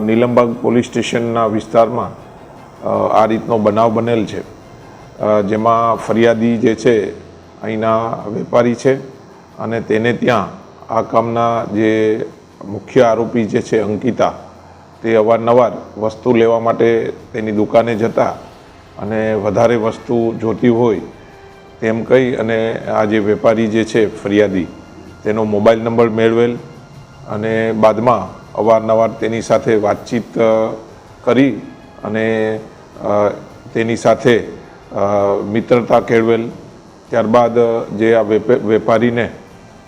Nilambag police સ્ટેશનના વિસ્તારમાં આ રીતનો બનાવ બનેલ છે. જેમાં ફરિયાદી જે છે, અહીંના વેપારી છે અને તેને ત્યાં આ કામના જે મુખ્ય આરોપી જે છે, અંકિતા, તે અવારનવાર વસ્તુ લેવા માટે તેની દુકાને જતા અને વધારે વસ્તુ જોતી હોય તેમ કહી અને આ જે વેપારી જે છે, ફરિયાદી, તેનો મોબાઈલ નંબર મેળવેલ અને બાદમાં અવારનવાર તેની સાથે વાતચીત કરી અને તેની સાથે મિત્રતા કેળવેલ. ત્યારબાદ જે આ વેપે- વેપારીને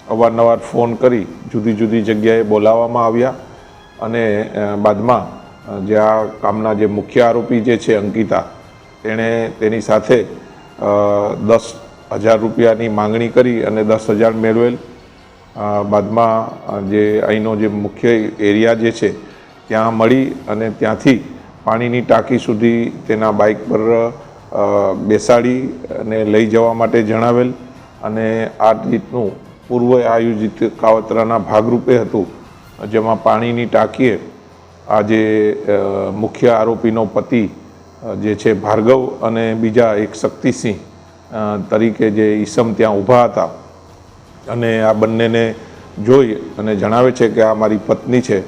અવારનવાર ફોન કરી જુદી જુદી જગ્યાએ બોલાવવામાં આવ્યા અને બાદમાં જે આ કામના જે મુખ્ય આરોપી જે છે અંકિતા, તેણે તેની સાથે દસ હજાર રૂપિયાની માંગણી કરી અને દસ હજાર મેળવેલ. બાદમાં જે અહીંનો જે મુખ્ય એરિયા જે છે, ત્યાં મળી અને ત્યાંથી પાણીની ટાંકી સુધી તેના બાઇક પર બેસાડી અને લઈ જવા માટે જણાવેલ અને આ રીતનું પૂર્વ આયોજિત કાવતરાના ભાગરૂપે હતું, જેમાં પાણીની ટાંકીએ આજે મુખ્ય આરોપીનો પતિ જે છે ભાર્ગવ અને બીજા એક શક્તિસિંહ તરીકે જે ઈસમ ત્યાં ઊભા હતા. અને આ બંનેને જોઈ અને જણાવે છે કે આ મારી પત્ની છે.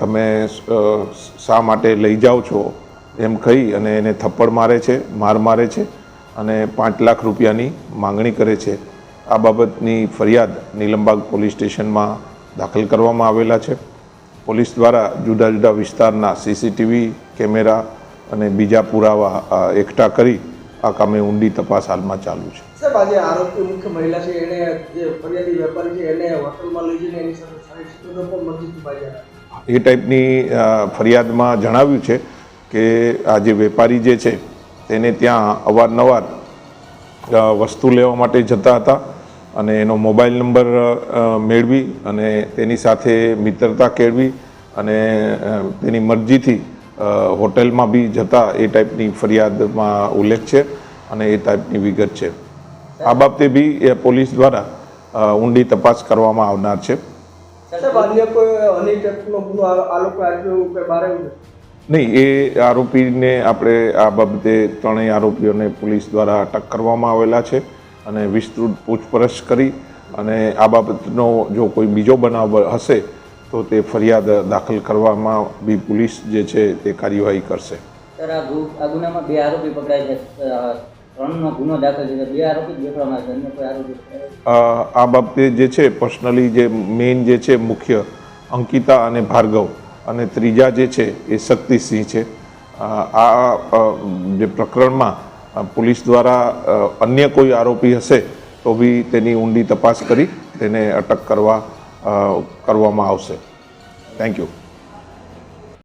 તમે શા માટે લઈ જાઓ છો એમ કહી અને એને થપ્પડ મારે છે, માર મારે છે અને પાંચ લાખ રૂપિયાની માંગણી કરે છે. આ બાબતની ફરિયાદ નીલમબાગ પોલીસ સ્ટેશનમાં દાખલ કરવામાં આવેલા છે. પોલીસ દ્વારા જુદા જુદા વિસ્તારના સીસીટીવી કેમેરા અને બીજા પુરાવા એકઠા કરી આ કામે ઊંડી તપાસ હાલમાં ચાલુ છે. સાહેબ આજે આરોપી મુખ્ય મહિલા છે એને જે ફરિયાદી વેપારી છે એને હોટલમાં લઈ જઈને એની સાથે મસ્જિદ એ ટાઈપની ફરિયાદમાં જણાવ્યું છે કે આ જે વેપારી જે છે તેને ત્યાં અવારનવાર વસ્તુ લેવા માટે જતા હતા અને એનો મોબાઈલ નંબર મેળવી અને તેની સાથે મિત્રતા કેળવી અને તેની મરજીથી હોટેલમાં બી જતા એ ટાઈપની ફરિયાદમાં ઉલ્લેખ છે અને એ ટાઈપની વિગત છે. આ બાબતે બી એ પોલીસ દ્વારા ઊંડી તપાસ કરવામાં આવનાર છે? નહીં એ આરોપીને આપણે આ બાબતે ત્રણેય આરોપીઓને પોલીસ દ્વારા અટક કરવામાં આવેલા છે અને વિસ્તૃત પૂછપરછ કરી અને આ બાબતનો જો કોઈ બીજો બનાવ હશે તો તે ફરિયાદ દાખલ કરવામાં બી પોલીસ જે છે તે કાર્યવાહી કરશે. સર આ ગુનામાં બે આરોપી પકડાય છે. ત્રણનો ગુનો દાખલ છે. બે આરોપી જ છે. અન્ય કોઈ આરોપી પકડાય છે? અ, આ બાબતે જે છે પર્સનલી જે મેઇન જે છે મુખ્ય અંકિતા અને ભાર્ગવ અને ત્રીજા જે છે એ શક્તિસિંહ છે. આ જે પ્રકરણમાં પોલીસ દ્વારા અન્ય કોઈ આરોપી હશે તો બી તેની ઊંડી તપાસ કરી તેને અટક કરવા કરવામાં આવશે. Thank you